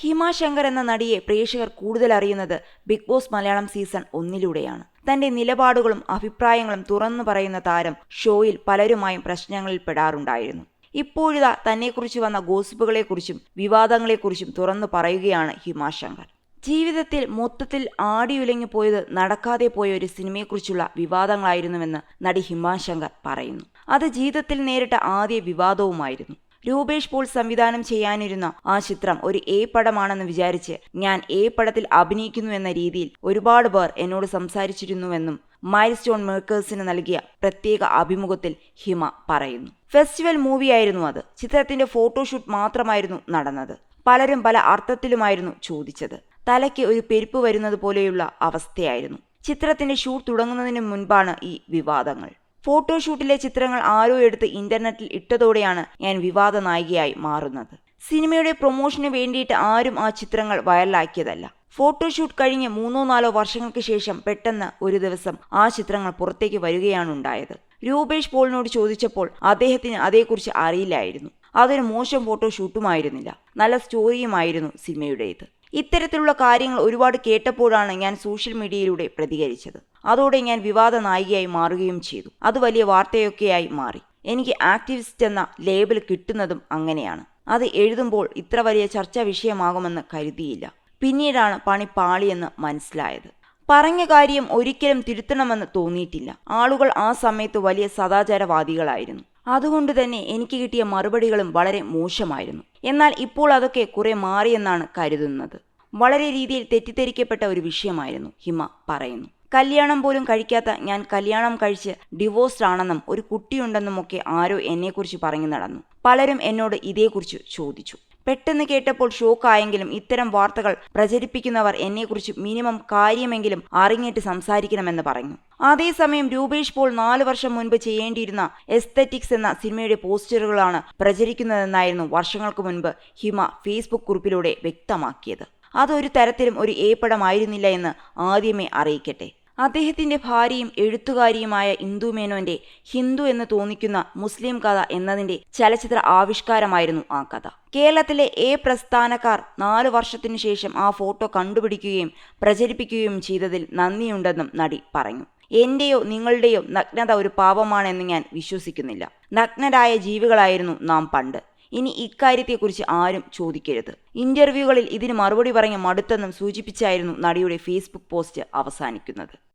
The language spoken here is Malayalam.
ഹിമ ശങ്കർ എന്ന നടിയെ പ്രേക്ഷകർ കൂടുതൽ അറിയുന്നത് ബിഗ് ബോസ് മലയാളം സീസൺ ഒന്നിലൂടെയാണ്. തന്റെ നിലപാടുകളും അഭിപ്രായങ്ങളും തുറന്നു പറയുന്ന താരം ഷോയിൽ പലരുമായും പ്രശ്നങ്ങളിൽ പെടാറുണ്ടായിരുന്നു. ഇപ്പോഴിതാ തന്നെക്കുറിച്ച് വന്ന ഗോസിപ്പുകളെക്കുറിച്ചും വിവാദങ്ങളെക്കുറിച്ചും തുറന്നു പറയുകയാണ് ഹിമാശങ്കർ ജീവിതത്തിൽ മൊത്തത്തിൽ ആടിയുലങ്ങി പോയത് നടക്കാതെ പോയ ഒരു സിനിമയെക്കുറിച്ചുള്ള വിവാദങ്ങളായിരുന്നുവെന്ന് നടി ഹിമാശങ്കർ പറയുന്നു. അത് ജീവിതത്തിൽ നേരിട്ട ആദ്യ വിവാദവുമായിരുന്നു. രൂപേഷ് പോൾ സംവിധാനം ചെയ്യാനിരുന്ന ആ ചിത്രം ഒരു എ പടമാണെന്ന് വിചാരിച്ച് ഞാൻ എ പടത്തിൽ അഭിനയിക്കുന്നു എന്ന രീതിയിൽ ഒരുപാട് പേർ എന്നോട് സംസാരിച്ചിരുന്നുവെന്നും മൈൽ സ്റ്റോൺ മേക്കേഴ്സിന് നൽകിയ പ്രത്യേക അഭിമുഖത്തിൽ ഹിമ പറയുന്നു. ഫെസ്റ്റിവൽ മൂവിയായിരുന്നു അത്. ചിത്രത്തിന്റെ ഫോട്ടോഷൂട്ട് മാത്രമായിരുന്നു നടന്നത്. പലരും പല അർത്ഥത്തിലുമായിരുന്നു ചോദിച്ചത്. തലയ്ക്ക് ഒരു പെരുപ്പ് വരുന്നത് പോലെയുള്ള അവസ്ഥയായിരുന്നു. ചിത്രത്തിന്റെ ഷൂട്ട് തുടങ്ങുന്നതിന് മുൻപാണ് ഈ വിവാദങ്ങൾ. ഫോട്ടോഷൂട്ടിലെ ചിത്രങ്ങൾ ആരോ എടുത്ത് ഇന്റർനെറ്റിൽ ഇട്ടതോടെയാണ് ഞാൻ വിവാദ നായികയായി മാറുന്നത്. സിനിമയുടെ പ്രൊമോഷന് വേണ്ടിയിട്ട് ആരും ആ ചിത്രങ്ങൾ വൈറലാക്കിയതല്ല. ഫോട്ടോഷൂട്ട് കഴിഞ്ഞ് മൂന്നോ നാലോ വർഷങ്ങൾക്ക് ശേഷം പെട്ടെന്ന് ഒരു ദിവസം ആ ചിത്രങ്ങൾ പുറത്തേക്ക് വരികയാണ് ഉണ്ടായത്. രൂപേഷ് പോളിനോട് ചോദിച്ചപ്പോൾ അദ്ദേഹത്തിന് അതേക്കുറിച്ച് അറിയില്ലായിരുന്നു. അതൊരു മോശം ഫോട്ടോഷൂട്ടുമായിരുന്നില്ല. നല്ല സ്റ്റോറിയുമായിരുന്നു സിനിമയുടേത്. ഇത്തരത്തിലുള്ള കാര്യങ്ങൾ ഒരുപാട് കേട്ടപ്പോഴാണ് ഞാൻ സോഷ്യൽ മീഡിയയിലൂടെ പ്രതികരിച്ചത്. അതോടെ ഞാൻ വിവാദ നായികയായി മാറുകയും ചെയ്തു. അത് വലിയ വാർത്തയൊക്കെയായി മാറി. എനിക്ക് ആക്ടിവിസ്റ്റ് എന്ന ലേബൽ കിട്ടുന്നതും അങ്ങനെയാണ്. അത് എഴുതുമ്പോൾ ഇത്ര വലിയ ചർച്ചാ വിഷയമാകുമെന്ന് കരുതിയില്ല. പിന്നീടാണ് പണി പാളിയെന്ന് മനസ്സിലായത്. പറഞ്ഞ കാര്യം ഒരിക്കലും തിരുത്തണമെന്ന് തോന്നിയിട്ടില്ല. ആളുകൾ ആ സമയത്ത് വലിയ സദാചാരവാദികളായിരുന്നു. അതുകൊണ്ട് തന്നെ എനിക്ക് കിട്ടിയ മറുപടികളും വളരെ മോശമായിരുന്നു. എന്നാൽ ഇപ്പോൾ അതൊക്കെ കുറെ മാറിയെന്നാണ് കരുതുന്നത്. വളരെ രീതിയിൽ തെറ്റിദ്ധരിക്കപ്പെട്ട ഒരു വിഷയമായിരുന്നു ഹിമ പറയുന്നു. കല്യാണം പോലും കഴിക്കാത്ത ഞാൻ കല്യാണം കഴിച്ച് ഡിവോഴ്സ്ഡ് ആണെന്നും ഒരു കുട്ടിയുണ്ടെന്നും ഒക്കെ ആരോ എന്നെക്കുറിച്ച് പറഞ്ഞു നടന്നു. പലരും എന്നോട് ഇതേക്കുറിച്ച് ചോദിച്ചു. പെട്ടെന്ന് കേട്ടപ്പോൾ ഷോക്കായെങ്കിലും ഇത്തരം വാർത്തകൾ പ്രചരിപ്പിക്കുന്നവർ എന്നെക്കുറിച്ച് മിനിമം കാര്യമെങ്കിലും അറിഞ്ഞിട്ട് സംസാരിക്കണമെന്ന് പറഞ്ഞു. അതേസമയം രൂപേഷ് പോൾ നാലു വർഷം മുൻപ് ചെയ്യേണ്ടിയിരുന്ന എസ്തറ്റിക്സ് എന്ന സിനിമയുടെ പോസ്റ്ററുകളാണ് പ്രചരിക്കുന്നതെന്നായിരുന്നു വർഷങ്ങൾക്ക് മുൻപ് ഹിമ ഫേസ്ബുക്ക് കുറിപ്പിലൂടെ വ്യക്തമാക്കിയത്. അതൊരു തരത്തിലും ഒരു ഏപ്പടമായിരുന്നില്ല എന്ന് ആദ്യമേ അറിയിക്കട്ടെ. അദ്ദേഹത്തിന്റെ ഭാര്യയും എഴുത്തുകാരിയുമായ ഇന്ദു മേനോന്റെ ഹിന്ദു എന്ന് തോന്നിക്കുന്ന മുസ്ലിം കഥ എന്നതിന്റെ ചലച്ചിത്ര ആവിഷ്കാരമായിരുന്നു ആ കഥ. കേരളത്തിലെ എ പ്രസ്ഥാനക്കാർ നാലു വർഷത്തിനു ശേഷം ആ ഫോട്ടോ കണ്ടുപിടിക്കുകയും പ്രചരിപ്പിക്കുകയും ചെയ്തതിൽ നന്ദിയുണ്ടെന്നും നടി പറഞ്ഞു. എന്റെയോ നിങ്ങളുടെയോ നഗ്നത ഒരു പാപമാണെന്ന് ഞാൻ വിശ്വസിക്കുന്നില്ല. നഗ്നരായ ജീവികളായിരുന്നു നാം പണ്ട്. ഇനി ഇക്കാര്യത്തെക്കുറിച്ച് ആരും ചോദിക്കരുത്. ഇന്റർവ്യൂകളിൽ ഇതിന് മറുപടി പറഞ്ഞ മടുത്തെന്നും സൂചിപ്പിച്ചായിരുന്നു നടിയുടെ ഫേസ്ബുക്ക് പോസ്റ്റ് അവസാനിക്കുന്നത്.